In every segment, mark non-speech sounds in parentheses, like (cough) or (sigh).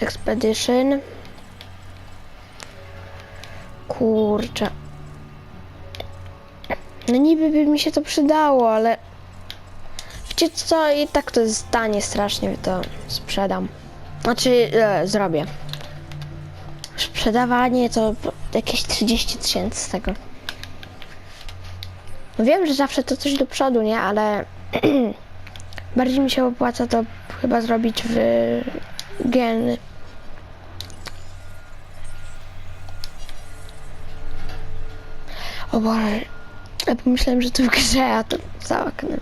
Expedition. Kurczę. No niby by mi się to przydało, ale... Wiecie co, i tak to jest strasznie, to sprzedam. Znaczy, e, zrobię. Sprzedawanie to jakieś 30 tysięcy z tego. No wiem, że zawsze to coś do przodu, nie? Ale (clears throat) bardziej mi się opłaca to chyba zrobić w geny. O Boże, ja pomyślałem, że to w grze, a to za oknem.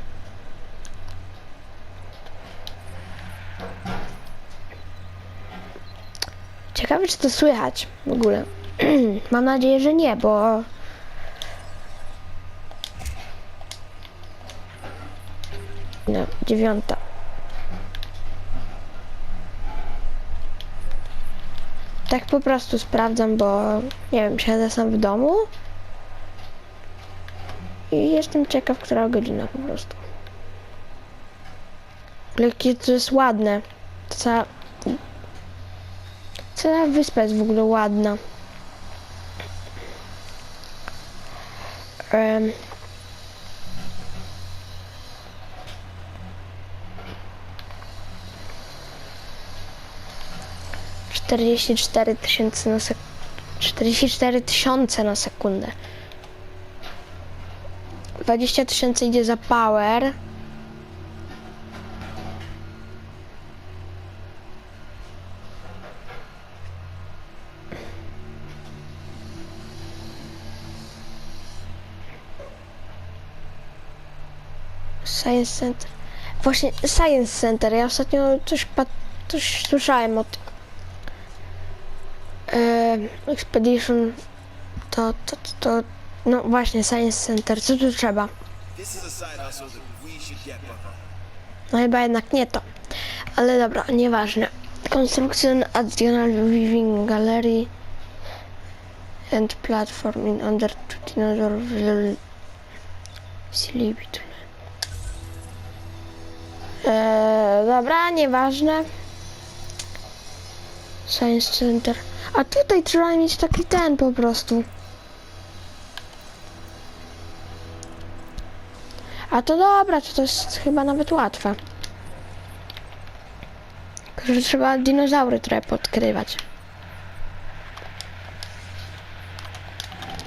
Ciekawe, czy to słychać w ogóle. (clears throat) Mam nadzieję, że nie, bo No, dziewiąta. Tak po prostu sprawdzam, bo nie wiem, siedzę sam w domu i jestem ciekaw, która godzina po prostu. Jakie to jest ładne. Cała, cała wyspa jest w ogóle ładna. Um, 44 tysięcy na sekundę. 44 tysiące na sekundę. 20 tysięcy idzie za power. Science Center. Właśnie Science Center. Ja ostatnio coś, coś słyszałem o tym. Ehm, Expedition to, to, to, to, no właśnie Science Center. Co tu trzeba? No chyba jednak nie to. Ale dobra, nieważne. Construction additional weaving gallery and platform in under Silibit. Eee, dobra, nieważne. Science Center. A tutaj trzeba mieć taki ten po prostu. A to dobra, to, to jest chyba nawet łatwe. Tylko, że trzeba dinozaury trochę podkrywać.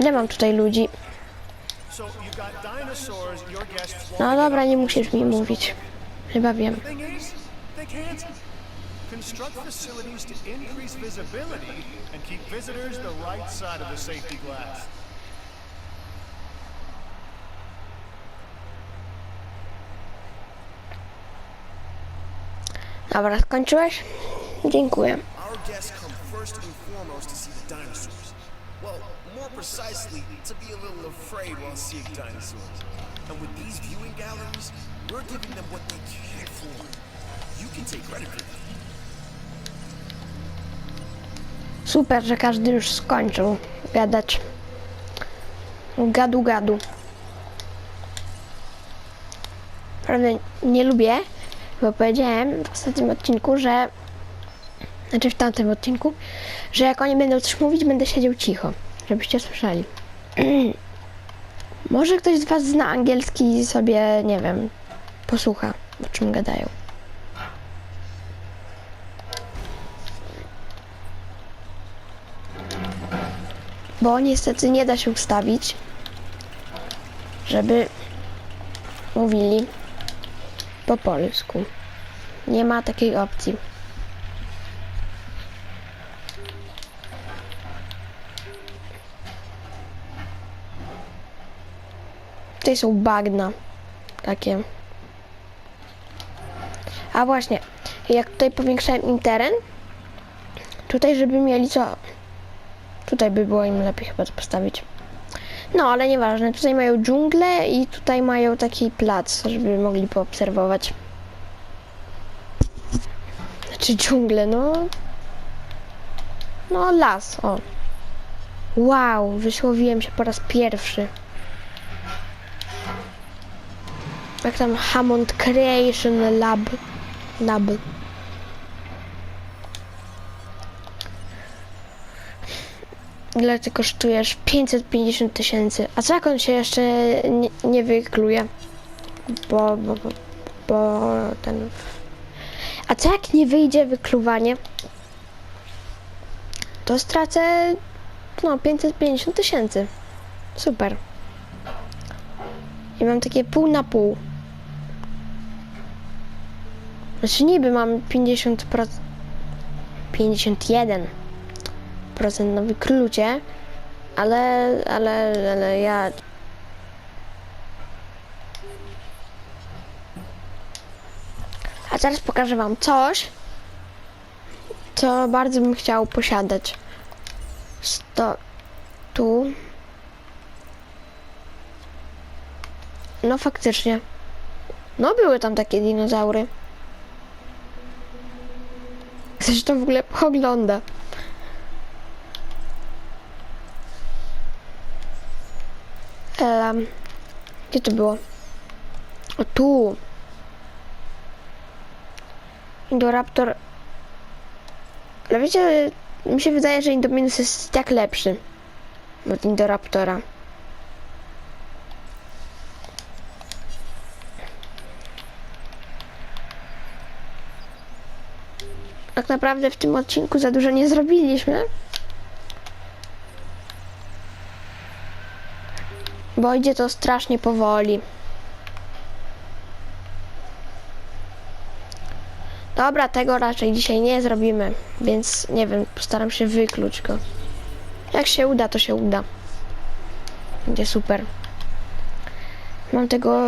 Nie mam tutaj ludzi. No dobra, nie musisz mi mówić. Chyba wiem. Construct facilities to increase visibility and keep visitors the right side of the safety glass. Dobra, skończyłeś? Dziękuję. Our guests come first and foremost to see the dinosaurs. Well, more precisely, to be a little afraid while seeing dinosaurs. And with these viewing galleries, we're giving them what they can't afford. You can take credit for that. Super, że każdy już skończył gadać. Gadu, gadu. Prawda, nie lubię, bo powiedziałem w ostatnim odcinku, że... Znaczy w tamtym odcinku, że jak oni będą coś mówić, będę siedział cicho, żebyście słyszeli. (clears throat) Może ktoś z was zna angielski i sobie, nie wiem, posłucha, o czym gadają. Bo niestety nie da się ustawić, żeby mówili po polsku. Nie ma takiej opcji. Tutaj są bagna. Takie. A właśnie, jak tutaj powiększałem im tutaj żeby mieli co Tutaj by było im lepiej chyba to postawić. No, ale nieważne. Tutaj mają dżunglę i tutaj mają taki plac, żeby mogli poobserwować. Znaczy dżunglę, no... No, las, o. Wow, wysłowiłem się po raz pierwszy. Jak tam Hammond Creation Lab. Lab. Ile ty kosztujesz? 550 tysięcy. A co jak on się jeszcze nie, nie wykluje? Bo, bo, bo, bo ten... A co jak nie wyjdzie wykluwanie? To stracę, no, 550 tysięcy. Super. I mam takie pół na pół. Znaczy niby mam 50%, 51% na wyklucie, ale, ale, ale ja... A teraz pokażę wam coś, co bardzo bym chciał posiadać. Sto... Tu... No faktycznie. No były tam takie dinozaury. Ktoś to w ogóle ogląda. Gdzie to było? O tu. Indoraptor. Ale wiecie, mi się wydaje, że Indominus jest tak lepszy od Indoraptora. tak naprawdę w tym odcinku za dużo nie zrobiliśmy. Bo idzie to strasznie powoli. Dobra, tego raczej dzisiaj nie zrobimy, więc nie wiem, postaram się wykluć go. Jak się uda, to się uda. Będzie super. Mam tego,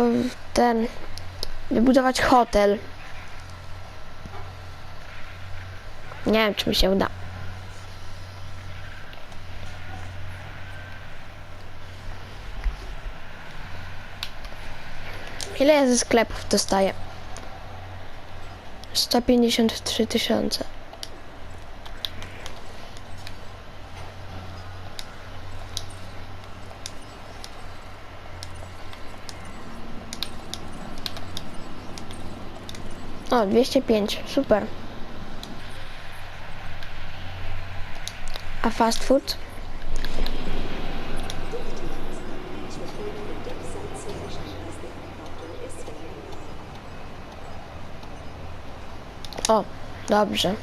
ten, wybudować hotel. Nie wiem, czy mi się uda. Ile ja ze sklepów dostaję? 153 tysiące. O, 205, super. A fast food? O, dobrze.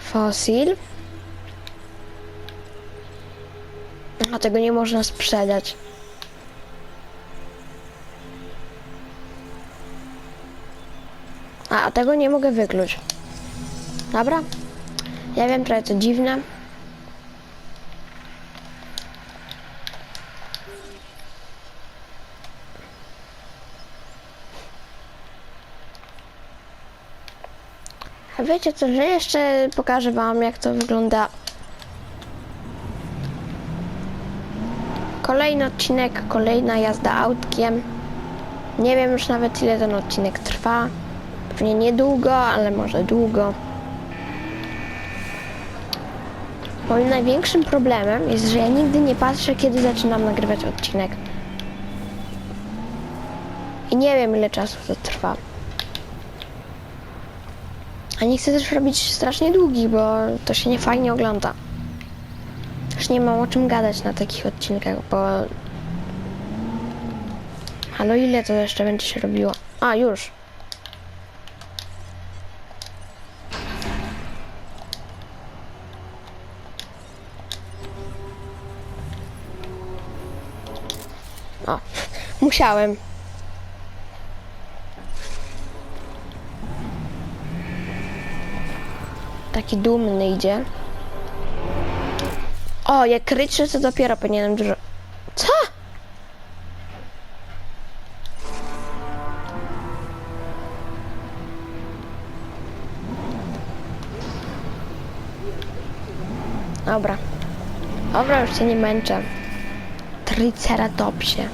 Fossil. A tego nie można sprzedać. A, a tego nie mogę wykluć. Dobra. Ja wiem, trochę to dziwne. A wiecie co, że jeszcze pokażę wam jak to wygląda. Kolejny odcinek, kolejna jazda autkiem. Nie wiem już nawet ile ten odcinek trwa. Pewnie niedługo, ale może długo. Moim największym problemem jest, że ja nigdy nie patrzę, kiedy zaczynam nagrywać odcinek. I nie wiem, ile czasu to trwa. A nie chcę też robić strasznie długich, bo to się nie fajnie ogląda. Też nie mam o czym gadać na takich odcinkach, bo... Halo, ile to jeszcze będzie się robiło? A, już. O, (laughs) musiałem. Taki dumny idzie. O, jak kryczę, to dopiero powinienem dużo... Co? Dobra. Dobra, już się nie męczę. Triceratopsie.